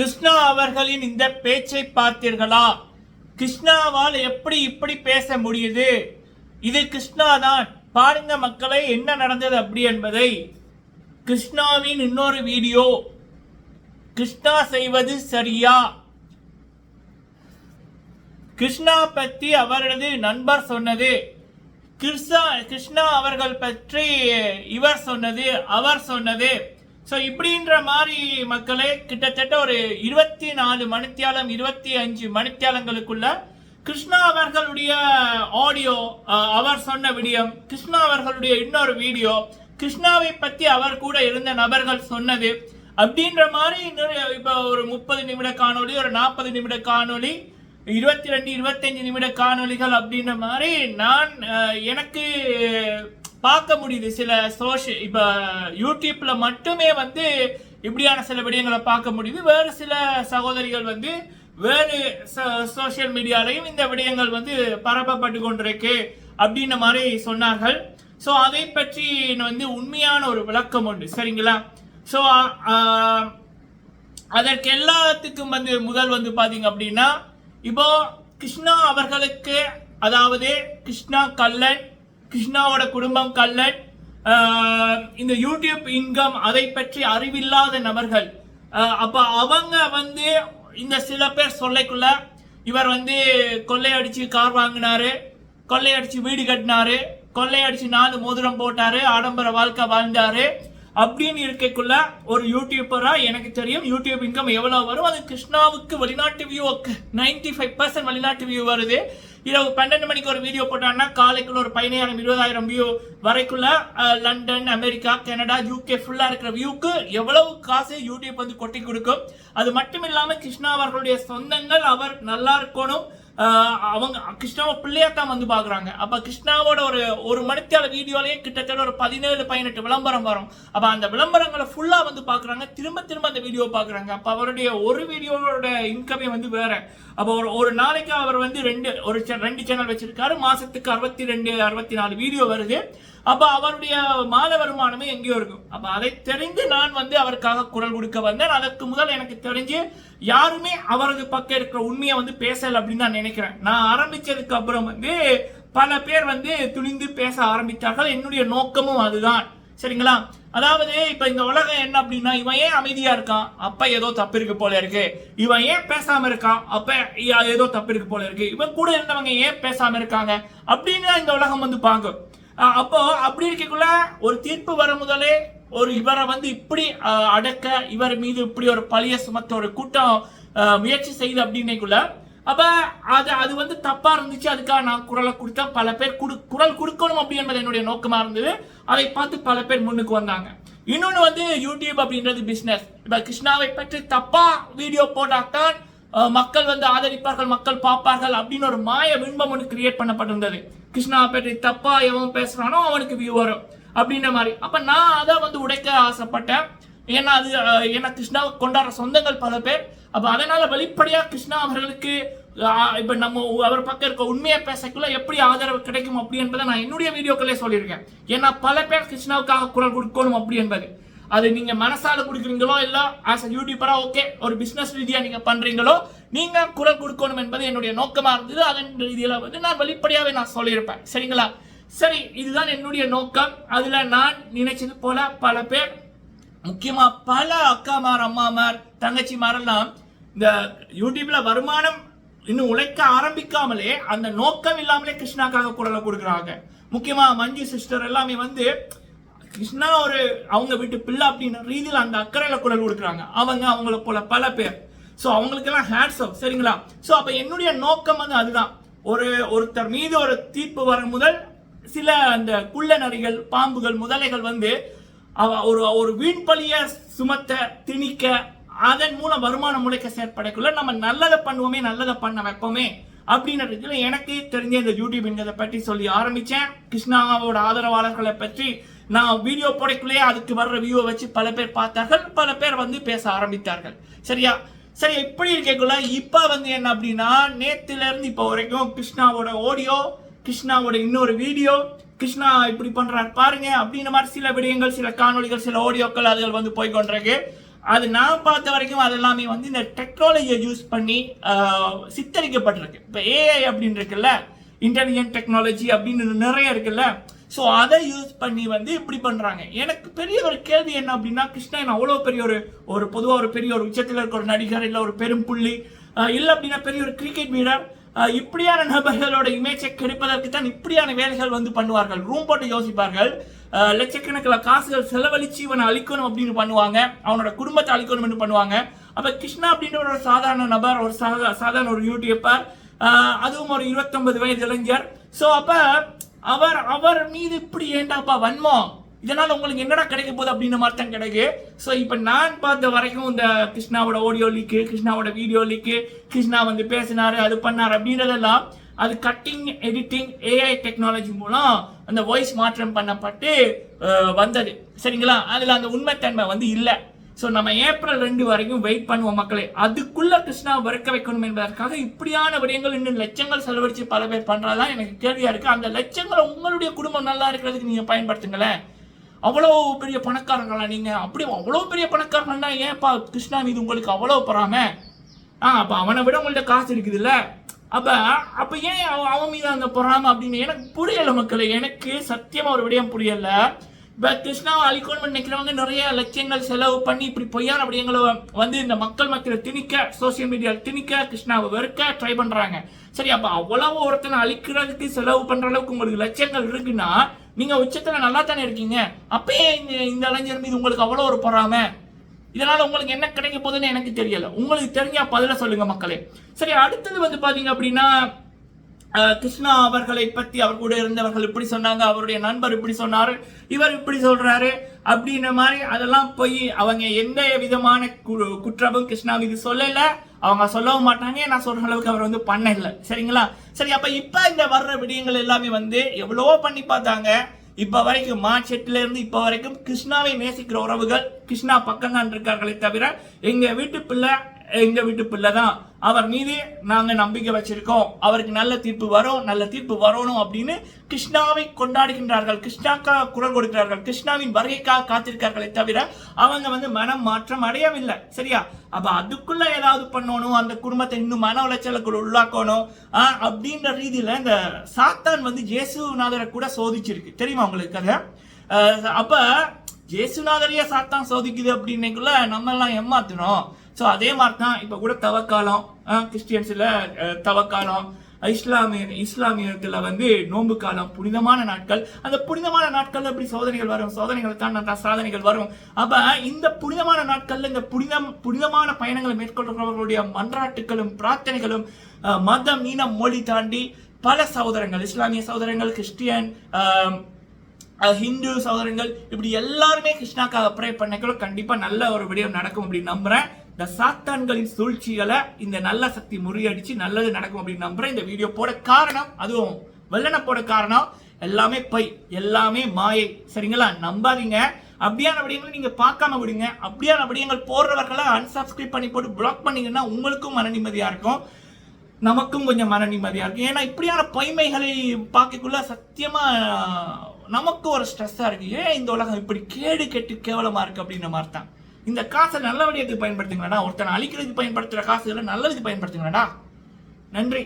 கிருஷ்ணா அவர்களின் இந்த பேச்சை பார்த்தீர்களா? கிருஷ்ணாவால் எப்படி இப்படி பேச முடியுது? இது கிருஷ்ணா தான் பாருங்க மக்களை என்ன நடந்தது அப்படி என்பதை. கிருஷ்ணாவின் இன்னொரு வீடியோ. கிருஷ்ணா செய்வது சரியா? கிருஷ்ணா பற்றி அவரது நண்பர் சொன்னது. கிருஷ்ணா கிருஷ்ணா அவர்கள் பற்றி இவர் சொன்னது அவர் சொன்னது. ஸோ இப்படின்ற மாதிரி மக்களே கிட்டத்தட்ட ஒரு இருபத்தி நாலு மணித்தியாலம் இருபத்தி அஞ்சு மணித்தியாலங்களுக்குள்ள கிருஷ்ணா அவர்களுடைய ஆடியோ அவர் சொன்ன விடியம் கிருஷ்ணா அவர்களுடைய இன்னொரு வீடியோ கிருஷ்ணாவை பற்றி அவர் கூட இருந்த நபர்கள் சொன்னது. அப்படின்ற மாதிரி இப்போ ஒரு முப்பது நிமிட காணொலி ஒரு நாற்பது நிமிட காணொளி இருபத்தி ரெண்டு இருபத்தஞ்சு நிமிட காணொளிகள் அப்படின்ற மாதிரி நான் எனக்கு பார்க்க முடியுது. சில சோஷியல் இப்போ யூடியூப்ல மட்டுமே வந்து இப்படியான சில விடயங்களை பார்க்க முடியுது. வேறு சில சகோதரிகள் வந்து வேறு சோஷியல் மீடியாலையும் இந்த விடயங்கள் வந்து பரப்பப்பட்டு கொண்டிருக்கு அப்படின்ற மாதிரி சொன்னார்கள். ஸோ அதை பற்றி வந்து உண்மையான ஒரு விளக்கம் உண்டு. சரிங்களா? ஸோ அதற்கு எல்லாத்துக்கும் வந்து முதல் வந்து பார்த்தீங்க அப்படின்னா இப்போ கிருஷ்ணா அவர்களுக்கு அதாவது கிருஷ்ணா கல்லன் கிருஷ்ணாவோட குடும்பம் கல்லன் இந்த யூடியூப் இன்கம் அதை பற்றி அறிவில்லாத நபர்கள். அப்போ அப்ப அவங்க வந்து இந்த சில பேர் சொல்லைக்குள்ள இவர் வந்து கொள்ளையடிச்சு கார் வாங்கினாரு கொள்ளையடிச்சு வீடு கட்டினாரு கொள்ளையடிச்சு நாலு மோதிரம் போட்டாரு ஆடம்பர வாழ்க்கை வாழ்ந்தாரு. அப்படின்னு இருக்கக்குள்ள ஒரு யூடியூபரா எனக்கு தெரியும் யூடியூப் இன்கம் எவ்வளவு வரும்? அது கிருஷ்ணாவுக்கு வெளிநாட்டு வியூ நைன்டி ஃபைவ் பர்சன்ட் வெளிநாட்டு வியூ வருது. இரவு பன்னெண்டு மணிக்கு ஒரு வீடியோ போட்டாங்கன்னா காலைக்குள்ள ஒரு பதினாயிரம் இருபதாயிரம் வியூ வரைக்குள்ள லண்டன் அமெரிக்கா கனடா யூகே ஃபுல்லா இருக்கிற வியூக்கு எவ்வளவு காசு யூடியூப் வந்து கொட்டி கொடுக்கும்? அது மட்டும் இல்லாம கிருஷ்ணா அவர்களுடைய சொந்தங்கள் அவர் நல்லா இருக்கணும். அவங்க கிருஷ்ணாவை பிள்ளையாத்தான் வந்து பாக்குறாங்க. அப்ப கிருஷ்ணாவோட ஒரு ஒரு மணித்தால வீடியோலயே கிட்டத்தட்ட ஒரு பதினேழு பதினெட்டு விளம்பரம் வரும். அப்ப அந்த விளம்பரங்களை ஃபுல்லா பார்க்குறாங்க. திரும்ப திரும்ப அந்த வீடியோ பார்க்குறாங்க. அப்போ அவருடைய ஒரு வீடியோவோட இன்கமே வந்து வேற. அப்போ ஒரு ஒரு நாளைக்கு அவர் வந்து ரெண்டு ஒரு ரெண்டு சேனல் வச்சிருக்காரு. மாதத்துக்கு அறுபத்தி ரெண்டு அறுபத்தி நாலு வீடியோ வருது. அப்போ அவருடைய மாத வருமானமே எங்கேயோ இருக்கும். அப்போ அதை தெரிந்து நான் வந்து அவருக்காக குரல் கொடுக்க வந்தேன். அதற்கு முதல் எனக்கு தெரிஞ்சு யாருமே அவரது பக்கம் இருக்கிற உண்மையை வந்து பேசலை அப்படின்னு நான் நினைக்கிறேன். நான் ஆரம்பித்ததுக்கு அப்புறம் வந்து பல பேர் வந்து துணிந்து பேச ஆரம்பித்தார்கள். என்னுடைய நோக்கமும் அதுதான். சரிங்களா? அதாவது இப்ப இந்த உலகம் என்ன அப்படின்னா இவன் ஏன் அமைதியா இருக்கான்? அப்ப ஏதோ தப்பு இருக்கு போல இருக்கு. இவன் ஏன் பேசாம இருக்கான்? அப்ப ஏதோ தப்பு இருக்கு போல இருக்கு. இவன் கூட இருந்தவங்க ஏன் பேசாம இருக்காங்க? அப்படின்னு தான் இந்த உலகம் வந்து பார்க்கும். அப்போ அப்படி இருக்கக்குள்ள ஒரு தீர்ப்பு வர முதலே ஒரு இவரை வந்து இப்படி அடக்க இவர் மீது இப்படி ஒரு பழிய சுமத்த ஒரு கூட்டம் முயற்சி செய்து அப்படின்னைக்குள்ள அப்போ அது அது வந்து தப்பாக இருந்துச்சு. அதுக்காக நான் குரலை கொடுத்தா பல பேர் குடு குரல் கொடுக்கணும் அப்படி என்பது என்னுடைய நோக்கமாக இருந்தது. அதை பார்த்து பல பேர் முன்னுக்கு வந்தாங்க. இன்னொன்று வந்து யூடியூப் அப்படின்றது பிஸ்னஸ் இப்போ கிருஷ்ணாவை பற்றி தப்பாக வீடியோ போட்டால்தான் மக்கள் வந்து ஆதரிப்பார்கள் மக்கள் பார்ப்பார்கள் அப்படின்னு ஒரு மாய பின்பம் ஒன்று கிரியேட் பண்ணப்பட்டிருந்தது. கிருஷ்ணாவை பற்றி தப்பா எவன் பேசுகிறானோ அவனுக்கு வியூ வரும். அப்படின்ற மாதிரி. அப்போ நான் அதை வந்து உடைக்க ஆசைப்பட்டேன். ஏன்னா அது ஏன்னா கிருஷ்ணாவை கொண்டாடுற சொந்தங்கள் பல பேர். அப்போ அதனால வெளிப்படையாக கிருஷ்ணா அவர்களுக்கு இப்போ நம்ம அவர் பக்கம் இருக்க உண்மையை பேசக்குள்ள எப்படி ஆதரவு கிடைக்கும் அப்படி என்பதை நான் என்னுடைய வீடியோக்களே சொல்லியிருக்கேன். ஏன்னா பல பேர் கிருஷ்ணாவுக்காக குரல் கொடுக்கணும் அப்படி என்பது. அது நீங்க மனசால கொடுக்குறீங்களோ இல்ல ஆஸ் அ யூடியூபரா ஓகே ஒரு பிசினஸ் ரீதியா நீங்க பண்றீங்களோ நீங்க குரல் கொடுக்கணும் என்பது என்னுடைய நோக்கமா இருந்தது. அதன் ரீதியில வந்து நான் வெளிப்படையாவே நான் சொல்லியிருப்பேன். சரிங்களா? சரி இதுதான் என்னுடைய நோக்கம். அதுல நான் நினைச்சது போல பல பேர் முக்கியமா பல அக்காமார் அம்மாமார் தங்கச்சிமாரெல்லாம் இந்த யூடியூப்ல வருமானம் இன்னும் உழைக்க ஆரம்பிக்காமலே அந்த நோக்கம் இல்லாமலே கிருஷ்ணாக்காக குரலை கொடுக்குறாங்க. முக்கியமா மஞ்சு சிஸ்டர் எல்லாமே வந்து கிருஷ்ணா ஒரு அவங்க வீட்டு பிள்ளை அப்படின்ற ரீதியில் அந்த அக்கறையில குரல் கொடுக்குறாங்க. அவங்க அவங்கள போல பல பேர். ஸோ அவங்களுக்கெல்லாம் ஹேட்ஸ் ஆஃப் சரிங்களா? ஸோ அப்போ என்னுடைய நோக்கம் வந்து அதுதான். ஒரு ஒருத்தர் மீது ஒரு தீர்ப்பு வரும் முதல் சில அந்த குள்ள நரிகள் பாம்புகள் முதலைகள் வந்து ஒரு ஒரு வீண் பழிய சுமத்த திணிக்க அதன் மூலம் வருமானம் முளைக்க செயற்படக்குள்ள நம்ம நல்லதை பண்ணுவோமே நல்லதை பண்ண வைப்போமே அப்படின்றதுல எனக்கு தெரிஞ்ச இந்த யூடியூப்ங்கிறத பற்றி சொல்லி ஆரம்பித்தேன் கிருஷ்ணாவோட ஆதரவாளர்களை பற்றி நான் வீடியோ போடக்குள்ளேயே அதுக்கு வர்ற வியூவை வச்சு பல பேர் பார்த்தார்கள். பல பேர் வந்து பேச ஆரம்பித்தார்கள். சரியா? சரி எப்படி இருக்கக்குள்ள இப்போ வந்து என்ன அப்படின்னா நேற்றுலேருந்து இப்போ வரைக்கும் கிருஷ்ணாவோட ஆடியோ கிருஷ்ணாவோட இன்னொரு வீடியோ கிருஷ்ணா இப்படி பண்றான் பாருங்க அப்படின்ற மாதிரி சில விடயங்கள் சில காணொளிகள் சில ஆடியோக்கள் அதுகள் வந்து போய் கொண்டிருக்கு. அது நான் பார்த்த வரைக்கும் அது எல்லாமே வந்து இந்த டெக்னாலஜியை யூஸ் பண்ணி சித்தரிக்கப்பட்டிருக்கு. இப்போ ஏஐ அப்படின்னு இருக்குல்ல இன்டெலிஜென்ட் டெக்னாலஜி அப்படின்னு நிறைய இருக்குல்ல. ஸோ அதை யூஸ் பண்ணி வந்து இப்படி பண்ணுறாங்க எனக்கு பெரிய ஒரு கேள்வி என்ன அப்படின்னா கிருஷ்ணன் அவ்வளோ பெரிய ஒரு ஒரு பொதுவாக ஒரு பெரிய ஒரு உச்சத்தில் இருக்க ஒரு நடிகர் இல்லை ஒரு பெரும் புள்ளி இல்லை அப்படின்னா பெரிய ஒரு கிரிக்கெட் வீரர் இப்படியான நபர்களோட இமேஜை கெடுப்பதற்கு தான் இப்படியான வேலைகள் வந்து பண்ணுவார்கள். ரூம் போட்டு யோசிப்பார்கள். லட்சக்கணக்கில் காசுகள் செலவழிச்சு இவனை அழிக்கணும் அப்படின்னு பண்ணுவாங்க. அவனோட குடும்பத்தை அழிக்கணும்னு பண்ணுவாங்க. அப்போ கிருஷ்ணா அப்படின்ற ஒரு சாதாரண நபர் ஒரு சாதா- சாதாரண ஒரு யூடியூப்பர் அதுவும் ஒரு 29 வயது இளைஞர். ஸோ அப்போ அவர் அவர் மீது இப்படி ஏண்டாப்பா வன்மம்? இதனால் உங்களுக்கு என்னடா கிடைக்க போகுது அப்படின்ற மாதிரி தான் கிடைக்கு. ஸோ இப்போ நான் பார்த்த வரைக்கும் இந்த கிருஷ்ணாவோட ஆடியோ லீக்கு கிருஷ்ணாவோட வீடியோ லீக்கு கிருஷ்ணா வந்து பேசினாரு அது பண்ணாரு அப்படின்றதெல்லாம் அது கட்டிங் எடிட்டிங் ஏஐ டெக்னாலஜி மூலம் அந்த வாய்ஸ் மாற்றம் பண்ணப்பட்டு வந்தது. சரிங்களா? அதில் அந்த உண்மைத்தன்மை வந்து இல்லை. ஸோ நம்ம ஏப்ரல் ரெண்டு வரைக்கும் வெயிட் பண்ணுவோம் மக்களே. அதுக்குள்ள கிருஷ்ணா வெறுக்க வைக்கணும் என்பதற்காக இப்படியான விடயங்கள் இன்னும் லட்சங்கள் செலவழித்து பல பேர் பண்ணுறதான் எனக்கு கேள்வியாக இருக்குது அந்த லட்சங்களை உங்களுடைய குடும்பம் நல்லா இருக்கிறதுக்கு நீங்கள் பயன்படுத்துங்களேன். அவ்வளோ பெரிய பணக்காரங்களா நீங்கள் அப்படி அவ்வளோ பெரிய பணக்காரங்கன்னா ஏன்ப்பா கிருஷ்ணா மீது உங்களுக்கு அவ்வளோ பொறாம? ஆ அப்போ அவனை விட உங்கள்ட்ட காசு இருக்குதுல்ல? அப்போ அப்போ ஏன் அவன் அவன் மீது அந்த பொறாம அப்படின்னு எனக்கு புரியலை மக்களை. எனக்கு சத்தியமாக ஒரு விடயம் புரியலை. இப்போ கிருஷ்ணாவை அழிக்கணும்னு நினைக்கிறவங்க நிறைய லட்சியங்கள் செலவு பண்ணி இப்படி பொய்யான விடயங்களை வந்து இந்த மக்கள் மக்களை திணிக்க சோசியல் மீடியாவில் திணிக்க கிருஷ்ணாவை வெறுக்க ட்ரை பண்ணுறாங்க சரி அப்போ அவ்வளவு ஒருத்தனை அழிக்கிறதுக்கு செலவு பண்ணுற அளவுக்கு உங்களுக்கு லட்சியங்கள் இருக்குன்னா நீங்க உச்சத்துல நல்லா தானே இருக்கீங்க. அப்பயே இந்த இந்த இளைஞர் மீது உங்களுக்கு அவ்வளோ ஒரு பொறாம. இதனால உங்களுக்கு என்ன கிடைக்க போகுதுன்னு எனக்கு தெரியல. உங்களுக்கு தெரிஞ்சா பதில சொல்லுங்க மக்களே. சரி அடுத்தது வந்து பாத்தீங்க அப்படின்னா கிருஷ்ணா அவர்களை பத்தி அவர் கூட இருந்தவர்கள் இப்படி சொன்னாங்க அவருடைய நண்பர் இப்படி சொன்னாரு இவர் இப்படி சொல்றாரு அப்படின்ற மாதிரி அதெல்லாம் போய் அவங்க எந்த விதமான கு- குற்றமும் கிருஷ்ணா மீது சொல்லலை. அவங்க சொல்லவும் மாட்டாங்க நான் சொல்ற அளவுக்கு அவர் வந்து பண்ணல. சரிங்களா? சரி அப்ப இப்ப இந்த வர்ற விடயங்கள் எல்லாமே வந்து எவ்வளவோ பண்ணி பார்த்தாங்க. இப்ப வரைக்கும் மார்ச் இருந்து இப்ப வரைக்கும் கிருஷ்ணாவை நேசிக்கிற உறவுகள் கிருஷ்ணா பக்கம் தான் இருக்கார்களே தவிர எங்க வீட்டு பிள்ளை எங்க வீட்டு பிள்ளை தான். அவர் மீது நாங்கள் நம்பிக்கை வச்சிருக்கோம். அவருக்கு நல்ல தீர்ப்பு வரும் நல்ல தீர்ப்பு வரணும் அப்படின்னு கிருஷ்ணாவை கொண்டாடுகின்றார்கள். கிருஷ்ணாக்காக குரல் கொடுக்கிறார்கள். கிருஷ்ணாவின் வருகைக்காக காத்திருக்கார்களே தவிர அவங்க வந்து மனம் மாற்றம் அடையவில்லை. சரியா? அப்ப அதுக்குள்ள ஏதாவது பண்ணணும் அந்த குடும்பத்தை இன்னும் மன உளைச்சலுக்கு உள்ளாக்கணும் ஆ, அப்படின்ற ரீதியில இந்த சாத்தான் வந்து இயேசுநாதரை கூட சோதிச்சிருக்கு. தெரியுமா உங்களுக்கு அது அப்போ அப்ப ஜேசுநாதரையே சாத்தான் சோதிக்குது அப்படின்னைக்குள்ள நம்ம எல்லாம் ஏமாத்துறோம். ஸோ அதே மாதிரி தான் இப்போ கூட தவக்காலம் கிறிஸ்டியன்ஸில் தவக்காலம் இஸ்லாமிய இஸ்லாமியத்தில் வந்து நோன்பு காலம் புனிதமான நாட்கள். அந்த புனிதமான நாட்கள்ல அப்படி சோதனைகள் வரும்? சோதனைகள் தான் சாதனைகள் வரும். அப்ப இந்த புனிதமான நாட்கள்ல இந்த புனிதம் புனிதமான பயணங்களை மேற்கொள்கிறவர்களுடைய மன்றாட்டுகளும் பிரார்த்தனைகளும் மதம் இனம் மொழி தாண்டி பல சகோதரங்கள் இஸ்லாமிய சகோதரங்கள் கிறிஸ்டியன் ஹிந்து சகோதரங்கள் இப்படி எல்லாருமே கிருஷ்ணாக்காக ப்ரே பண்ணக்கூட கண்டிப்பாக நல்ல ஒரு விடயம் நடக்கும் அப்படின்னு நம்புகிறேன் இந்த சாத்தான்களின் சூழ்ச்சிகளை இந்த நல்ல சக்தி முறியடிச்சு நல்லது நடக்கும் அப்படின்னு நம்புறேன் இந்த வீடியோ போட காரணம் அதுவும். வெள்ளன போட காரணம் எல்லாமே பை எல்லாமே மாயை. சரிங்களா? நம்பாதீங்க. அப்படியான விடயங்களை நீங்க பார்க்காம விடுங்க. அப்படியான விடயங்கள் போடுறவர்களை அன்சப்ஸ்கிரைப் பண்ணி போட்டு பிளாக் பண்ணீங்கன்னா உங்களுக்கும் மன நிம்மதியா இருக்கும். நமக்கும் கொஞ்சம் மன நிம்மதியா இருக்கும். ஏன்னா இப்படியான பொய்மைகளை பார்க்கக்குள்ள சத்தியமா நமக்கு ஒரு ஸ்ட்ரெஸ்ஸாக இருக்கு. ஏன் இந்த உலகம் இப்படி கேடு கெட்டு கேவலமாக இருக்கு அப்படின்ற மாதிரி தான். இந்த காசை நல்ல விடயத்துக்கு பயன்படுத்துங்களா ஒருத்தனை அழிக்கிறதுக்கு பயன்படுத்துகிற காசுகளை நல்லதுக்கு பயன்படுத்துங்களா நன்றி.